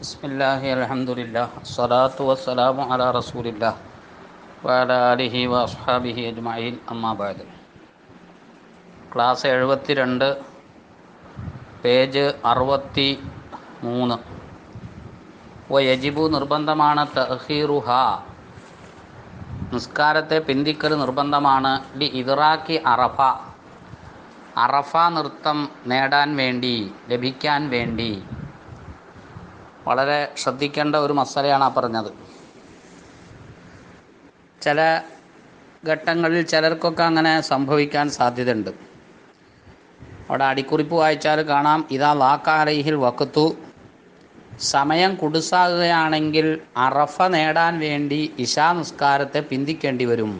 ബിസ്മില്ലാഹി അലഹമുല്ല സ്വലാത്തു വസ്സലാമു അല റസൂലില്ലാഹി വാല അലിഹി വസ്ഹാബിഹി അജ്മായിൽ അമ്മാബാദ് ക്ലാസ് എഴുപത്തി രണ്ട് പേജ് അറുപത്തി മൂന്ന് യജിബു നിർബന്ധമാണ് തഹീറുഹ നിസ്കാരത്തെ പിന്തിക്കൽ നിർബന്ധമാണ്. ഡി ഇറാഖി അറഫ. അറഫ നൃത്തം നേടാൻ വേണ്ടി ലഭിക്കാൻ വേണ്ടി. വളരെ ശ്രദ്ധിക്കേണ്ട ഒരു മസലയാണ് ആ പറഞ്ഞത്. ചില ഘട്ടങ്ങളിൽ ചിലർക്കൊക്കെ അങ്ങനെ സംഭവിക്കാൻ സാധ്യതയുണ്ട്. അവിടെ അടിക്കുറിപ്പ് വായിച്ചാൽ കാണാം ഇതാ ലാക്കാലഹിൽ വക്കത്തു സമയം കുടുസാകുകയാണെങ്കിൽ അറഫ നേടാൻ വേണ്ടി ഇശാ നിസ്കാരത്തെ പിന്തിക്കേണ്ടി വരും.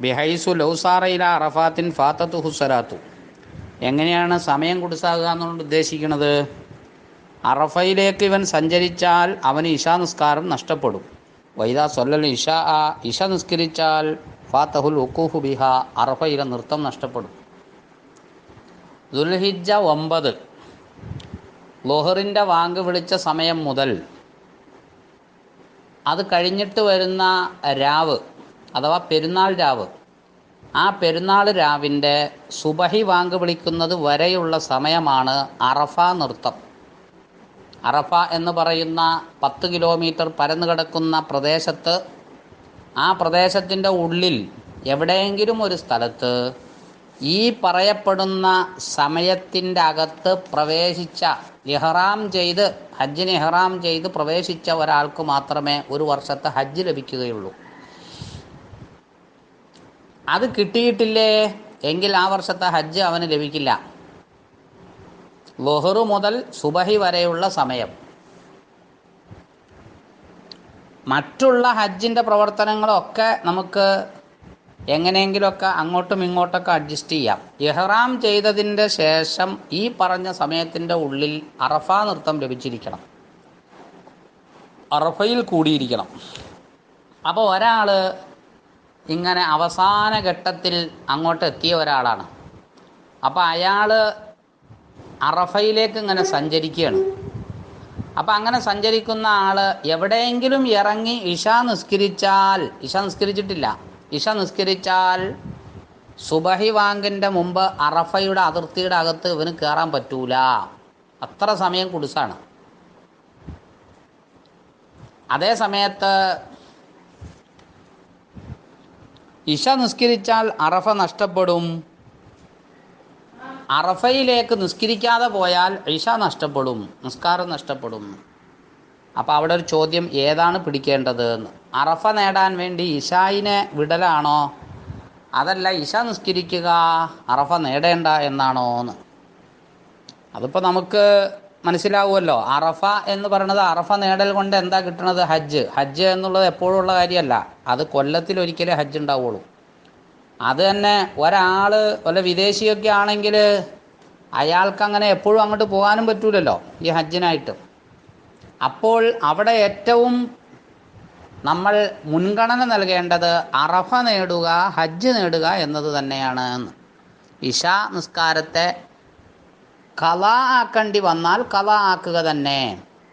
ബിഹൈസു ലൗസാറയില അറഫാത്തിൻ ഫാത്തത്തു ഹുസരാത്തു എങ്ങനെയാണ് സമയം കുടുസാകുക എന്നുകൊണ്ട് ഉദ്ദേശിക്കുന്നത്? അറഫയിലേക്ക് ഇവൻ സഞ്ചരിച്ചാൽ അവന് ഇഷാ നിസ്കാരം നഷ്ടപ്പെടും. വൈദാ സൊല്ലൽ ഇഷ ആ ഇഷ നിസ്കരിച്ചാൽ ഫാത്തഹുൽ ഉക്കൂഹു ബിഹ അറഫയിലെ നൃത്തം നഷ്ടപ്പെടും. ദുൽഹിജ ഒമ്പത്. ലോഹറിന്റെ വാങ്ക് വിളിച്ച സമയം മുതൽ അത് കഴിഞ്ഞിട്ട് വരുന്ന രാവ് അഥവാ പെരുന്നാൾ രാവ് ആ പെരുന്നാൾ രാവിന്റെ സുബഹി വാങ്ക് വിളിക്കുന്നത് വരെയുള്ള സമയമാണ് അറഫ നൃത്തം. അറഫ എന്ന് പറയുന്ന പത്ത് കിലോമീറ്റർ പരന്നു കിടക്കുന്ന പ്രദേശത്ത് ആ പ്രദേശത്തിന്റെ ഉള്ളിൽ എവിടെയെങ്കിലും ഒരു സ്ഥലത്ത് ഈ പറയപ്പെടുന്ന സമയത്തിന്റെ അകത്ത് പ്രവേശിച്ച ഇഹ്റാം ചെയ്ത് ഹജ്ജിന് ഇഹ്റാം ചെയ്ത് പ്രവേശിച്ച ഒരാൾക്ക് മാത്രമേ ഒരു വർഷത്തെ ഹജ്ജ് ലഭിക്കുകയുള്ളൂ. അത് കിട്ടിയിട്ടില്ലേ? എങ്കിൽ ആ വർഷത്തെ ഹജ്ജ് അവന് ലഭിക്കില്ല. ലൊഹറു മുതൽ സുബഹി വരെയുള്ള സമയം. മറ്റുള്ള ഹജ്ജിന്റെ പ്രവർത്തനങ്ങളൊക്കെ നമുക്ക് എങ്ങനെയെങ്കിലുമൊക്കെ അങ്ങോട്ടും ഇങ്ങോട്ടൊക്കെ അഡ്ജസ്റ്റ് ചെയ്യാം. ഇഹ്റാം ചെയ്തതിന്റെ ശേഷം ഈ പറഞ്ഞ സമയത്തിന്റെ ഉള്ളിൽ അറഫ നൃത്തം ലഭിച്ചിരിക്കണം. അറഫയിൽ കൂടിയിരിക്കണം. അപ്പോൾ ഒരാൾ ഇങ്ങനെ അവസാന ഘട്ടത്തിൽ അങ്ങോട്ട് എത്തിയ ഒരാളാണ്. അപ്പോൾ അയാൾ അറഫയിലേക്ക് ഇങ്ങനെ സഞ്ചരിക്കുകയാണ്. അപ്പം അങ്ങനെ സഞ്ചരിക്കുന്ന ആൾ എവിടെയെങ്കിലും ഇറങ്ങി ഇഷ നിസ്കരിച്ചാൽ ഇഷ നിസ്കരിച്ചിട്ടില്ല ഇഷ നിസ്കരിച്ചാൽ സുബഹി വാങ്കിന്റെ മുമ്പ് അറഫയുടെ അതിർത്തിയുടെ അകത്ത് ഇവന് കയറാൻ പറ്റൂല. അത്ര സമയം കുടിസാണ്. അതേ സമയത്ത് ഇഷ നിസ്കരിച്ചാൽ അറഫ നഷ്ടപ്പെടും. അറഫയിലേക്ക് നിസ്കരിക്കാതെ പോയാൽ ഇഷ നഷ്ടപ്പെടും നിസ്കാരം നഷ്ടപ്പെടും. അപ്പോൾ അവിടെ ഒരു ചോദ്യം ഏതാണ് പിടിക്കേണ്ടത്? എന്ന് അറഫ നേടാൻ വേണ്ടി ഇഷായിനെ വിടലാണോ? അതല്ല ഇഷ നിസ്കരിക്കുക അറഫ നേടേണ്ട എന്നാണോ എന്ന്. അതിപ്പോൾ നമുക്ക് മനസ്സിലാവുമല്ലോ അറഫ എന്ന് പറയുന്നത് അറഫ നേടൽ കൊണ്ട് എന്താ കിട്ടണത്? ഹജ്ജ്. ഹജ്ജ് എന്നുള്ളത് എപ്പോഴും ഉള്ള കാര്യമല്ല. അത് കൊല്ലത്തിൽ ഒരിക്കലേ ഹജ്ജ് ഉണ്ടാവുള്ളൂ. അത് തന്നെ ഒരാൾ വല്ല വിദേശിയൊക്കെ ആണെങ്കിൽ അയാൾക്ക് അങ്ങനെ എപ്പോഴും അങ്ങോട്ട് പോകാനും പറ്റൂലല്ലോ ഈ ഹജ്ജിനായിട്ട്. അപ്പോൾ അവിടെ ഏറ്റവും നമ്മൾ മുൻഗണന നൽകേണ്ടത് അറഫ നേടുക ഹജ്ജ് നേടുക എന്നത് തന്നെയാണ് എന്ന്. ഇഷ നിസ്കാരത്തെ കല ആക്കേണ്ടി വന്നാൽ കല ആക്കുക തന്നെ.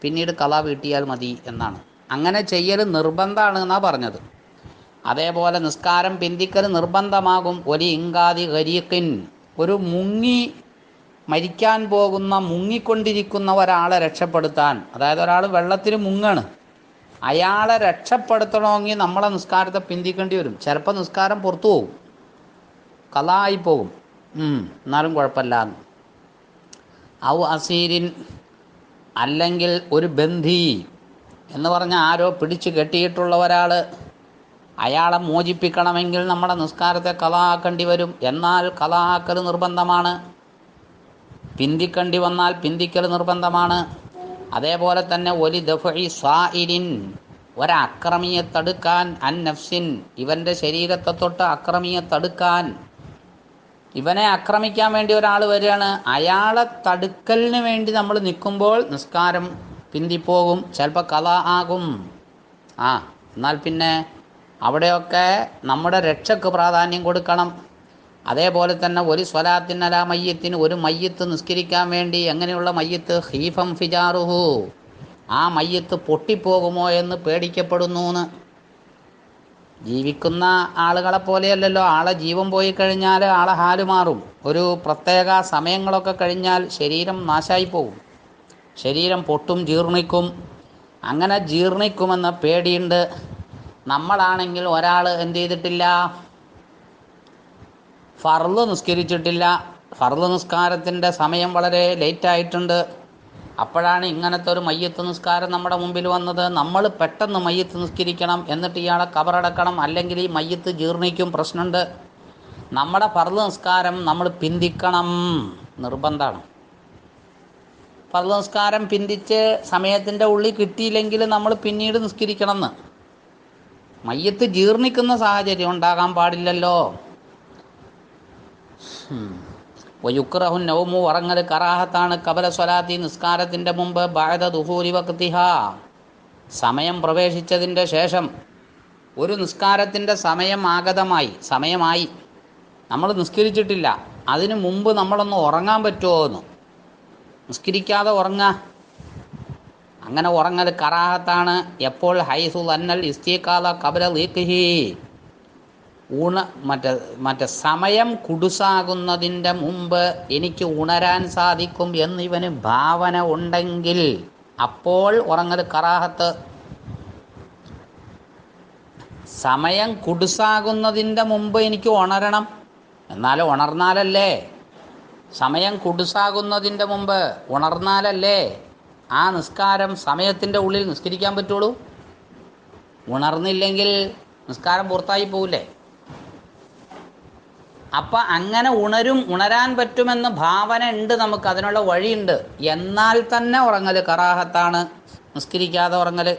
പിന്നീട് കല വീട്ടിയാൽ മതി എന്നാണ്. അങ്ങനെ ചെയ്യൽ നിർബന്ധമാണ് എന്നാണ് പറഞ്ഞത്. അതേപോലെ നിസ്കാരം പിന്തിക്കൽ നിർബന്ധമാകും. ഒരു ഇങ്കാതി ഖരീഖിൻ ഒരു മുങ്ങി മരിക്കാൻ പോകുന്ന മുങ്ങിക്കൊണ്ടിരിക്കുന്ന ഒരാളെ രക്ഷപ്പെടുത്താൻ. അതായത് ഒരാൾ വെള്ളത്തിൽ മുങ്ങാണ്. അയാളെ രക്ഷപ്പെടുത്തണമെങ്കിൽ നമ്മളെ നിസ്കാരത്തെ പിന്തിക്കേണ്ടി വരും. ചിലപ്പോൾ നിസ്കാരം പുറത്തു പോകും. കലായി പോകും. എന്നാലും കുഴപ്പമില്ല ഔ അസീരിൻ അല്ലെങ്കിൽ ഒരു ബന്ധി എന്ന് പറഞ്ഞാൽ ആരോ പിടിച്ചു കെട്ടിയിട്ടുള്ള ഒരാൾ അയാളെ മോചിപ്പിക്കണമെങ്കിൽ നമ്മുടെ നിസ്കാരത്തെ കലാക്കേണ്ടി വരും. എന്നാൽ കലാക്കൽ നിർബന്ധമാണ്. പിന്തിക്കേണ്ടി വന്നാൽ പിന്തിക്കൽ നിർബന്ധമാണ്. അതേപോലെ തന്നെ ഒലി ദഫി സ്വാഇരിൻ ഒരക്രമിയെ തടുക്കാൻ അൻ നഫ്സിൻ ഇവന്റെ ശരീരത്തെ തൊട്ട് അക്രമിയെ തടുക്കാൻ. ഇവനെ ആക്രമിക്കാൻ വേണ്ടി ഒരാൾ വരികയാണ്. അയാളെ തടുക്കലിന് വേണ്ടി നമ്മൾ നിൽക്കുമ്പോൾ നിസ്കാരം പിന്തിപ്പോകും. ചിലപ്പോൾ കഥ ആകും. ആ എന്നാൽ പിന്നെ അവിടെയൊക്കെ നമ്മുടെ രക്ഷയ്ക്ക് പ്രാധാന്യം കൊടുക്കണം. അതേപോലെ തന്നെ ഒരു സ്വലാത്തിനല മയ്യത്തിന് ഒരു മയ്യത്ത് നിസ്കരിക്കാൻ വേണ്ടി എങ്ങനെയുള്ള മയ്യത്ത്? ഹീഫം ഫിജാറുഹു. ആ മയ്യത്ത് പൊട്ടിപ്പോകുമോ എന്ന് പേടിക്കപ്പെടുന്നു എന്ന് ജീവിക്കുന്ന ആളുകളെ പോലെയല്ലല്ലോ. ആളെ ജീവൻ പോയി കഴിഞ്ഞാൽ ആളെ ഹാൽ മാറും. ഒരു പ്രത്യേക സമയങ്ങളൊക്കെ കഴിഞ്ഞാൽ ശരീരം നാശമായി പോകും ശരീരം പൊട്ടും ജീർണിക്കും. അങ്ങനെ ജീർണിക്കുമെന്ന പേടിയുണ്ട്. നമ്മളാണെങ്കിൽ ഒരാൾ എന്ത് ചെയ്തിട്ടില്ല? ഫർൾ നിസ്കരിച്ചിട്ടില്ല. ഫർൾ നിസ്കാരത്തിന്റെ സമയം വളരെ ലേറ്റായിട്ടുണ്ട് അപ്പോഴാണ് ഇങ്ങനത്തെ ഒരു മയ്യത്ത് നിസ്കാരം നമ്മുടെ മുമ്പിൽ വന്നത്. നമ്മൾ പെട്ടെന്ന് മയ്യത്ത് നിസ്കരിക്കണം എന്നിട്ട് ഇയാളെ കബറടക്കണം. അല്ലെങ്കിൽ ഈ മയ്യത്ത് ജീർണിക്കും പ്രശ്നമുണ്ട്. നമ്മുടെ ഫർൾ നിസ്കാരം നമ്മൾ പിന്തിക്കണം. നിർബന്ധമാണ്. ഫർൾ നിസ്കാരം പിന്തിച്ച് സമയത്തിന്റെ ഉള്ളിൽ കിട്ടിയില്ലെങ്കിൽ നമ്മൾ പിന്നീട് നിസ്കരിക്കണം എന്ന് മയ്യത്ത് ജീർണിക്കുന്ന സാഹചര്യം ഉണ്ടാകാൻ പാടില്ലല്ലോ. വയുക്രഹു നൗമു ഉറങ്ങൽ കറാഹത്താണ് കബല സ്വലാത്തി നിസ്കാരത്തിന്റെ മുമ്പ് ബാധ ദുഹൂരി വക്തിഹ. സമയം പ്രവേശിച്ചതിന്റെ ശേഷം ഒരു നിസ്കാരത്തിന്റെ സമയം ആഗതമായി. സമയമായി. നമ്മൾ നിസ്കരിച്ചിട്ടില്ല. അതിനു മുമ്പ് നമ്മളൊന്ന് ഉറങ്ങാൻ പറ്റുമോ എന്ന്. നിസ്കരിക്കാതെ ഉറങ്ങാ. അങ്ങനെ ഉറങ്ങൽ കറാഹത്താണ്. എപ്പോൾ ഹൈസു അന്നൽ ഇസ്തീക്കാല കബല ലീക്കിഹി ഊണ മറ്റേ മറ്റേ സമയം കുടുസാകുന്നതിന്റെ മുമ്പ് എനിക്ക് ഉണരാൻ സാധിക്കും എന്നിവന് ഭാവന ഉണ്ടെങ്കിൽ അപ്പോൾ ഉറങ്ങൽ കറാഹത്ത്. സമയം കുടുസാകുന്നതിന്റെ മുമ്പ് എനിക്ക് ഉണരണം. എന്നാൽ ഉണർന്നാലല്ലേ? സമയം കുടുസാകുന്നതിന്റെ മുമ്പ് ഉണർന്നാലല്ലേ? ആ നിസ്കാരം സമയത്തിന്റെ ഉള്ളിൽ നിസ്കരിക്കാൻ പറ്റുള്ളൂ? ഉണർന്നില്ലെങ്കിൽ നിസ്കാരം പുറത്തായി പോവില്ലേ? അപ്പം അങ്ങനെ ഉണരും ഉണരാൻ പറ്റുമെന്ന് ഭാവന ഉണ്ട് നമുക്ക് അതിനുള്ള വഴിയുണ്ട്. എന്നാൽ തന്നെ ഉറങ്ങൽ കറാഹത്താണ്. നിസ്കരിക്കാതെ ഉറങ്ങൽ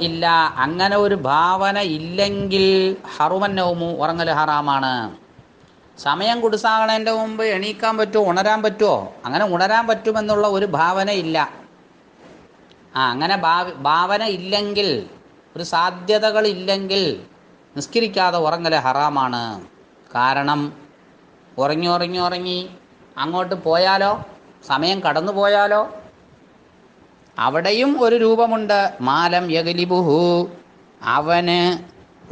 ഇല്ല അങ്ങനെ ഒരു ഭാവന ഇല്ലെങ്കിൽ ഹറുമന്നവുമു ഉറങ്ങൽ ഹറാമാണ്. സമയം കുടിസാകണേന്റെ മുമ്പ് എണീക്കാൻ പറ്റുമോ ഉണരാൻ പറ്റുമോ അങ്ങനെ ഉണരാൻ പറ്റുമെന്നുള്ള ഒരു ഭാവന ഇല്ല. ആ അങ്ങനെ ഭാവ ഭാവന ഇല്ലെങ്കിൽ ഒരു സാധ്യതകളില്ലെങ്കിൽ നിസ്കരിക്കാതെ ഉറങ്ങൽ ഹറാമാണ്. കാരണം ഉറങ്ങി ഉറങ്ങി ഉറങ്ങി അങ്ങോട്ട് പോയാലോ? സമയം കടന്നു പോയാലോ? അവിടെയും ഒരു രൂപമുണ്ട്. മാലം യഗലിബുഹു. അവന്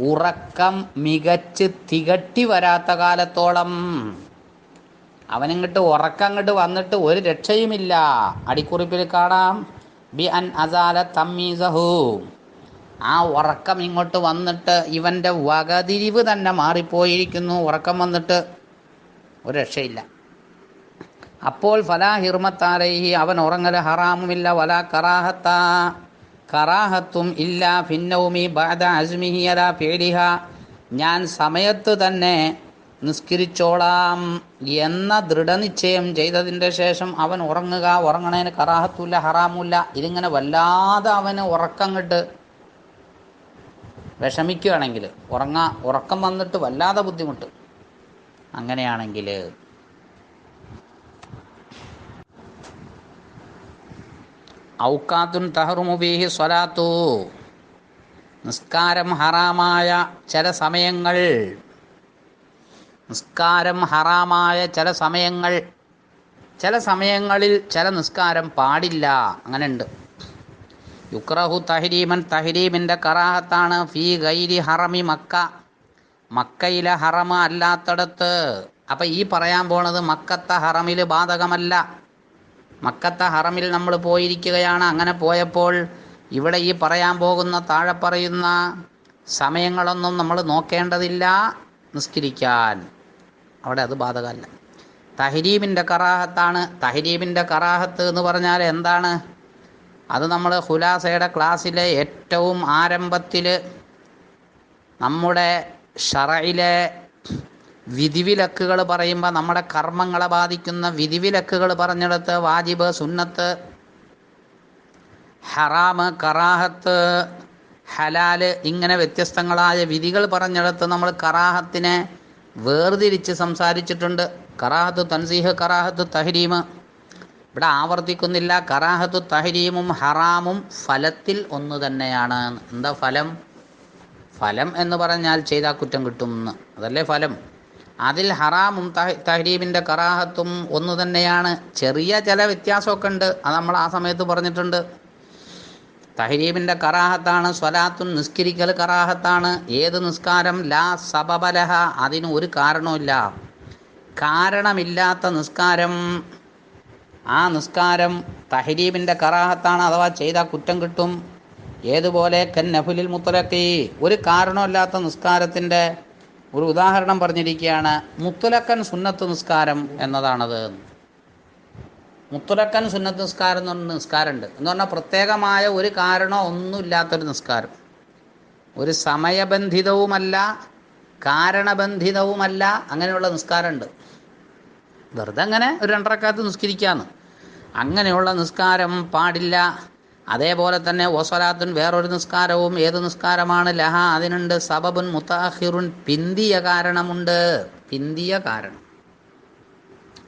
ഉറക്കം മികച്ച് തികട്ടി വരാത്ത കാലത്തോളം. അവനിങ്ങോട്ട് ഉറക്കം അങ്ങോട്ട് വന്നിട്ട് ഒരു രക്ഷയുമില്ല. അടിക്കുറിപ്പിൽ കാണാം. Be an അസാല തമ്മീസഹു. ആ ഉറക്കം ഇങ്ങോട്ട് വന്നിട്ട് ഇവന്റെ വകതിരിവ് തന്നെ മാറിപ്പോയിരിക്കുന്നു. ഉറക്കം വന്നിട്ട് ഒരു രക്ഷയില്ല. അപ്പോൾ ഫലാ ഹിർമത്താലേഹി അവൻ ഉറങ്ങൽ ഹറാമുമില്ല. വലാ കറാഹത്ത. കറാഹത്തും ഇല്ല ഭിന്നവുമി ബാദ അസ്മിഹി അല പേടിഹ ഞാൻ സമയത്ത് തന്നെ നിസ്കരിച്ചോളാം എന്ന ദൃഢനിശ്ചയം ചെയ്തതിന്റെ ശേഷം അവൻ ഉറങ്ങുക. ഉറങ്ങണേന് കറാഹത്തുമില്ല ഹറാമൂല്ല. ഇതിങ്ങനെ വല്ലാതെ അവന് ഉറക്കം കിട്ട് വിഷമിക്കുകയാണെങ്കിൽ ഉറങ്ങാ ഉറക്കം വന്നിട്ട് വല്ലാതെ ബുദ്ധിമുട്ട്. അങ്ങനെയാണെങ്കിൽ ഔക്കാത്തുൻ തഹറുമുബീഹി സ്വലാത്തു. നിസ്കാരം ഹറാമായ ചില സമയങ്ങൾ നിസ്കാരം ഹറാമായ ചില സമയങ്ങൾ ചില സമയങ്ങളിൽ ചില നിസ്കാരം പാടില്ല. അങ്ങനെയുണ്ട്. യുക്രഹു തഹരീമൻ തഹരീമിന്റെ കറാഹത്താണ്. ഫി ഗൈരി ഹറമി മക്ക. മക്കയിലെ ഹറമ അല്ലാത്തടത്ത്. അപ്പം ഈ പറയാൻ പോണത് മക്കത്ത ഹറമിൽ ബാധകമല്ല. മക്കത്ത ഹറമിൽ നമ്മൾ പോയിരിക്കുകയാണ്. അങ്ങനെ പോയപ്പോൾ ഇവിടെ ഈ പറയാൻ പോകുന്ന താഴെ പറയുന്ന സമയങ്ങളൊന്നും നമ്മൾ നോക്കേണ്ടതില്ല നിസ്കരിക്കാൻ. അവിടെ അത് ബാധകമല്ല. തഹരീമിന്റെ കറാഹത്താണ്. തഹരീമിന്റെ കറാഹത്ത് എന്ന് പറഞ്ഞാൽ എന്താണ്? അത് നമ്മൾ ഹുലാസയുടെ ക്ലാസ്സിലെ ഏറ്റവും ആരംഭത്തിൽ നമ്മുടെ ഷറയിലെ വിധിവിലക്കുകൾ പറയുമ്പോൾ നമ്മുടെ കർമ്മങ്ങളെ ബാധിക്കുന്ന വിധിവിലക്കുകൾ പറഞ്ഞെടുത്ത് വാജിബ് സുന്നത്ത് ഹറാമ് കറാഹത്ത് ഹലാൽ ഇങ്ങനെ വ്യത്യസ്തങ്ങളായ വിധികൾ പറഞ്ഞെടുത്ത് നമ്മൾ കറാഹത്തിനെ വേർതിരിച്ച് സംസാരിച്ചിട്ടുണ്ട്. കറാഹത്ത് തൻസീഹ് കറാഹത്ത് തഹരീമ്. ഇവിടെ ആവർത്തിക്കുന്നില്ല. കറാഹത്തു തഹരീമും ഹറാമും ഫലത്തിൽ ഒന്ന് തന്നെയാണ്. എന്താ ഫലം? ഫലം എന്ന് പറഞ്ഞാൽ ചെയ്താൽ കുറ്റം കിട്ടും എന്ന് അതല്ലേ ഫലം? അതിൽ ഹറാമും തഹ തഹരീമിന്റെ കറാഹത്തും ഒന്ന് തന്നെയാണ്. ചെറിയ ചില വ്യത്യാസമൊക്കെ ഉണ്ട്. അത് നമ്മൾ ആ സമയത്ത് പറഞ്ഞിട്ടുണ്ട്. തഹരീമിന്റെ കറാഹത്താണ് സ്വലാത്തും നിസ്കരിക്കൽ കറാഹത്താണ്. ഏത് നിസ്കാരം? ലാ സബബലഹ. അതിന് ഒരു കാരണവുമില്ല. കാരണമില്ലാത്ത നിസ്കാരം ആ നിസ്കാരം തഹരീമിന്റെ കറാഹത്താണ്. അഥവാ ചെയ്താൽ കുറ്റം കിട്ടും. ഏതുപോലെ? കൻ നഫുലിൽ മുത്തലക്കി ഒരു കാരണമില്ലാത്ത നിസ്കാരത്തിന്റെ ഒരു ഉദാഹരണം പറഞ്ഞിരിക്കുകയാണ്. മുത്തലക്കൻ സുന്നത്ത് നിസ്കാരം എന്നതാണത്. മുത്തലക്കൻ സുന്നത്ത് നിസ്കാരം എന്ന് പറഞ്ഞ നിസ്കാരമുണ്ട്. എന്ന് പറഞ്ഞാൽ പ്രത്യേകമായ ഒരു കാരണമോ ഒന്നുമില്ലാത്തൊരു നിസ്കാരം. ഒരു സമയബന്ധിതവുമല്ല കാരണബന്ധിതവുമല്ല അങ്ങനെയുള്ള നിസ്കാരമുണ്ട്. വെറുതെ അങ്ങനെ ഒരു രണ്ടരക്കാലത്ത് നിസ്കരിക്കാന്ന്. അങ്ങനെയുള്ള നിസ്കാരം പാടില്ല. അതേപോലെ തന്നെ ഓസലാത്തുൻ വേറൊരു നിസ്കാരവും ഏത് നിസ്കാരമാണ്? ലഹ അതിനുണ്ട് സബബുൻ മുത്താഹിറുൻ പിന്തിയ കാരണമുണ്ട്. പിന്തിയ കാരണം.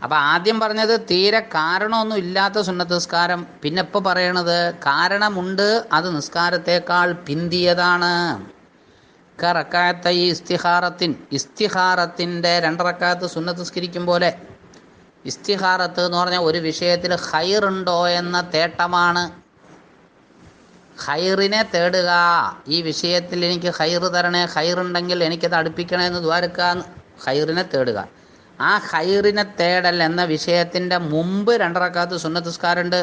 അപ്പം ആദ്യം പറഞ്ഞത് തീരെ കാരണമൊന്നും ഇല്ലാത്ത സുന്നത്ത് നിസ്കാരം പിന്നെ ഇപ്പോൾ പറയണത് കാരണമുണ്ട് അത് നിസ്കാരത്തേക്കാൾ പിന്തിയതാണ്. കറക്കാത്ത ഈ ഇസ്തിഹാറത്തിൻ ഇസ്തിഹാറത്തിന്റെ രണ്ടറക്കാത്ത് സുന്നത്ത് നിസ്കരിക്കും പോലെ. ഇസ്തിഹാറത്ത് എന്ന് പറഞ്ഞാൽ ഒരു വിഷയത്തിൽ ഹൈറുണ്ടോ എന്ന തേട്ടമാണ്. ഹൈറിനെ തേടുക. ഈ വിഷയത്തിൽ എനിക്ക് ഹൈറ് തരണേ ഹൈറുണ്ടെങ്കിൽ എനിക്കത് അടുപ്പിക്കണേ എന്ന് ദ്വാരക്കാന്ന്. ഹൈറിനെ തേടുക. ആ ഹൈറിനെ തേടൽ എന്ന വിഷയത്തിന്റെ മുമ്പ് രണ്ടറക്കാത്ത് സുന്നത്ത് നിസ്കാരമുണ്ട്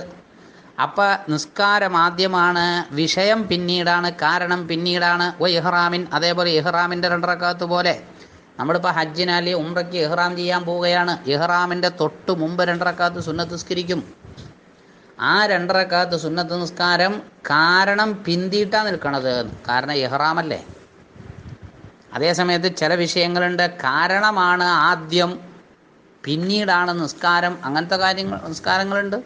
അപ്പം നിസ്കാരം ആദ്യമാണ് വിഷയം പിന്നീടാണ് കാരണം പിന്നീടാണ് ഓ ഇഹ്റാമിൻ അതേപോലെ ഇഹ്റാമിന്റെ രണ്ടറക്കാത്ത് പോലെ. നമ്മളിപ്പോൾ ഹജ്ജിനാലി ഉംറയ്ക്ക് ഇഹ്റാം ചെയ്യാൻ പോവുകയാണ്. ഇഹ്റാമിന്റെ തൊട്ട് മുമ്പ് രണ്ടറക്കാത്ത് സുന്നത്ത് നിസ്കരിക്കും ആ രണ്ടറക്കാത്ത് സുന്നത്ത് നിസ്കാരം കാരണം പിന്തിയിട്ടാണ് നിൽക്കണത്. കാരണം ഇഹ്റാമല്ലേ. അതേസമയത്ത് ചില വിഷയങ്ങളുണ്ട്. കാരണമാണ് ആദ്യം പിന്നീടാണ് നിസ്കാരം. അങ്ങനത്തെ കാര്യങ്ങൾ നിസ്കാരങ്ങളുണ്ട്.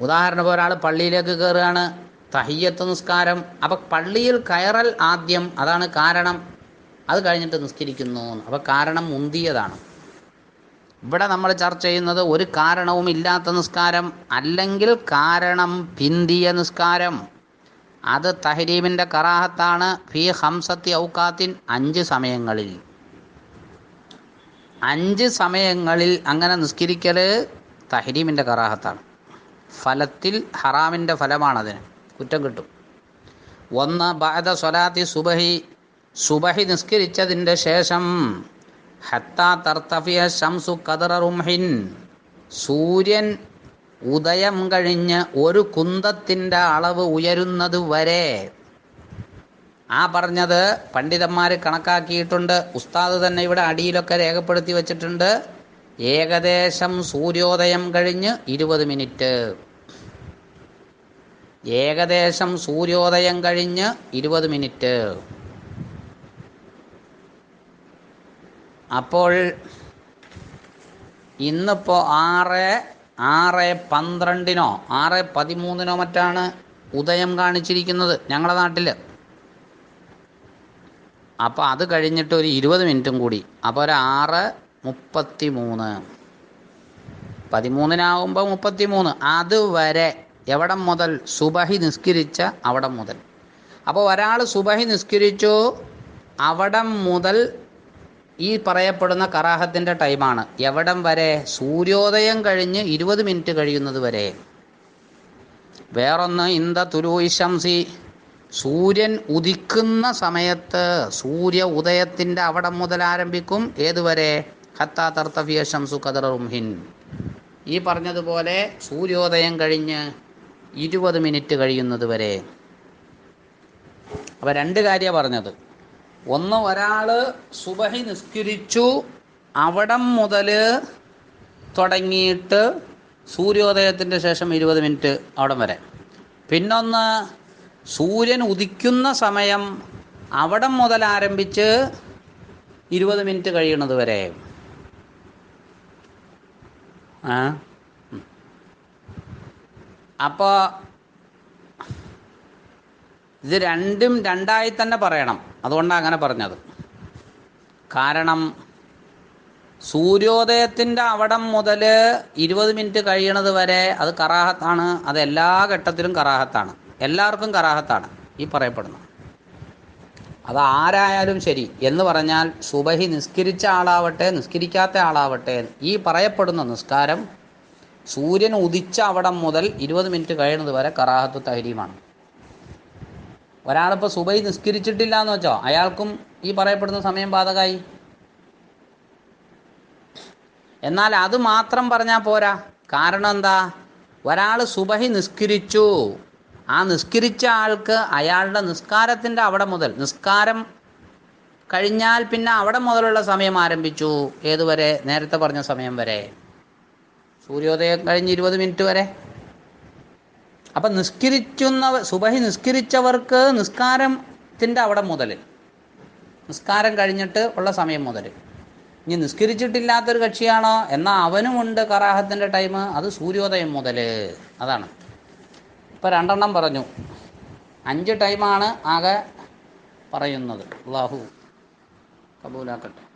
ഉദാഹരണം ഒരാൾ പള്ളിയിലേക്ക് കയറുകയാണ് തഹയ്യത്ത് നിസ്കാരം. അപ്പം പള്ളിയിൽ കയറൽ ആദ്യം അതാണ് കാരണം. അത് കഴിഞ്ഞിട്ട് നിസ്കരിക്കുന്നു അപ്പം കാരണം മുന്തിയതാണ്. ഇവിടെ നമ്മൾ ചർച്ച ചെയ്യുന്നത് ഒരു കാരണവും ഇല്ലാത്ത നിസ്കാരം അല്ലെങ്കിൽ കാരണം പിന്തിയ നിസ്കാരം. അത് തഹരീമിന്റെ കറാഹത്താണ്. ഫി ഹംസത്തി ഔക്കാത്തിൻ അഞ്ച് സമയങ്ങളിൽ. അഞ്ച് സമയങ്ങളിൽ അങ്ങനെ നിസ്കരിക്കൽ തഹരീമിന്റെ കറാഹത്താണ്. ഫലത്തിൽ ഹറാമിന്റെ ഫലമാണതിന് കുറ്റം കിട്ടും. ഒന്ന് ബാദ സ്വലാത്തി സുബഹി. സുബഹി നിസ്കരിച്ചതിന്റെ ശേഷം ഹത്താ തർത്തഫിയ ഷംസു കദറ സൂര്യൻ ഉദയം കഴിഞ്ഞ് ഒരു കുന്തത്തിന്റെ അളവ് ഉയരുന്നത് വരെ. ആ പറഞ്ഞത് പണ്ഡിതന്മാർ കണക്കാക്കിയിട്ടുണ്ട്. ഉസ്താദ് തന്നെ ഇവിടെ അടിയിലൊക്കെ രേഖപ്പെടുത്തി വച്ചിട്ടുണ്ട്. ഏകദേശം സൂര്യോദയം കഴിഞ്ഞ് ഇരുപത് മിനിറ്റ്. ഏകദേശം സൂര്യോദയം കഴിഞ്ഞ് ഇരുപത് മിനിറ്റ്. അപ്പോൾ ഇന്നിപ്പോൾ ആറ് ആറ് പന്ത്രണ്ടിനോ ആറ് പതിമൂന്നിനോ മറ്റാണ് ഉദയം കാണിച്ചിരിക്കുന്നത് ഞങ്ങളുടെ നാട്ടിൽ അപ്പോൾ അത് കഴിഞ്ഞിട്ട് ഒരു ഇരുപത് മിനിറ്റും കൂടി. അപ്പോൾ ഒരു ആറ് മുപ്പത്തി മൂന്ന് പതിമൂന്നിനാവുമ്പോൾ മുപ്പത്തി മൂന്ന് അതുവരെ എവിടം മുതൽ സുബഹി നിസ്കരിച്ച അവിടം മുതൽ. അപ്പോൾ ഒരാൾ സുബഹി നിസ്കരിച്ചു അവിടം മുതൽ ഈ പറയപ്പെടുന്ന കറാഹത്തിന്റെ ടൈമാണ്. എവിടം വരെ? സൂര്യോദയം കഴിഞ്ഞ് ഇരുപത് മിനിറ്റ് കഴിയുന്നത് വരെ. വേറൊന്ന് ഇന്ത തുലൂയിശംസി സൂര്യൻ ഉദിക്കുന്ന സമയത്ത് സൂര്യ ഉദയത്തിന്റെ അവിടം മുതൽ ആരംഭിക്കും. ഏതുവരെ ഹത്താ കദറുംഹിൻ ഈ പറഞ്ഞതുപോലെ സൂര്യോദയം കഴിഞ്ഞ് ഇരുപത് മിനിറ്റ് കഴിയുന്നത് വരെ. അപ്പോൾ രണ്ട് കാര്യമാണ് പറഞ്ഞത്. ഒന്ന് ഒരാൾ സുബഹി നിസ്കരിച്ചു അവിടം മുതൽ തുടങ്ങിയിട്ട് സൂര്യോദയത്തിന്റെ ശേഷം ഇരുപത് മിനിറ്റ് അവിടം വരെ. പിന്നൊന്ന് സൂര്യൻ ഉദിക്കുന്ന സമയം അവിടം മുതൽ ആരംഭിച്ച് ഇരുപത് മിനിറ്റ് കഴിയുന്നത് വരെ. ആ? അപ്പോൾ ഇത് രണ്ടും രണ്ടായി തന്നെ പറയണം. അതുകൊണ്ടാണ് അങ്ങനെ പറഞ്ഞത്. കാരണം സൂര്യോദയത്തിന്റെ അവിടം മുതൽ ഇരുപത് മിനിറ്റ് കഴിയണത് വരെ അത് കറാഹത്താണ്. അത് എല്ലാ ഘട്ടത്തിലും കറാഹത്താണ്. എല്ലാവർക്കും കറാഹത്താണ് ഈ പറയപ്പെടുന്നത്. അത് ആരായാലും ശരി എന്ന് പറഞ്ഞാൽ സുബഹി നിസ്കരിച്ച ആളാവട്ടെ നിസ്കരിക്കാത്ത ആളാവട്ടെ ഈ പറയപ്പെടുന്ന നിസ്കാരം സൂര്യൻ ഉദിച്ച അവിടം മുതൽ ഇരുപത് മിനിറ്റ് കഴിയുന്നത് വരെ കറാഹത്ത് തഹരീമാണ്. ഒരാളിപ്പോൾ സുബൈ നിസ്കരിച്ചിട്ടില്ല എന്ന് വെച്ചോ അയാൾക്കും ഈ പറയപ്പെടുന്ന സമയം ബാധകമായി എന്നാൽ അത് മാത്രം പറഞ്ഞാൽ പോരാ. കാരണം എന്താ? ഒരാൾ സുബഹി നിസ്കരിച്ചു. ആ നിസ്കരിച്ച ആൾക്ക് അയാളുടെ നിസ്കാരത്തിന്റെ അവിടെ മുതൽ നിസ്കാരം കഴിഞ്ഞാൽ പിന്നെ അവിടെ മുതലുള്ള സമയം ആരംഭിച്ചു. ഏതുവരെ? നേരത്തെ പറഞ്ഞ സമയം വരെ. സൂര്യോദയം കഴിഞ്ഞ് ഇരുപത് മിനിറ്റ് വരെ. അപ്പം നിസ്കരിക്കുന്ന സുബഹി നിസ്കരിച്ചവർക്ക് നിസ്കാരത്തിന്റെ അവിടെ മുതൽ നിസ്കാരം കഴിഞ്ഞിട്ട് ഉള്ള സമയം മുതൽ. ഇനി നിസ്കരിച്ചിട്ടില്ലാത്തൊരു കക്ഷിയാണോ? എന്നാൽ അവനുമുണ്ട് കറാഹത്തിന്റെ ടൈം അത് സൂര്യോദയം മുതൽ. അതാണ്. ഇപ്പോൾ രണ്ടെണ്ണം പറഞ്ഞു. അഞ്ച് ടൈമാണ് ആകെ പറയുന്നത്. അള്ളാഹു കബൂലാക്കട്ടെ.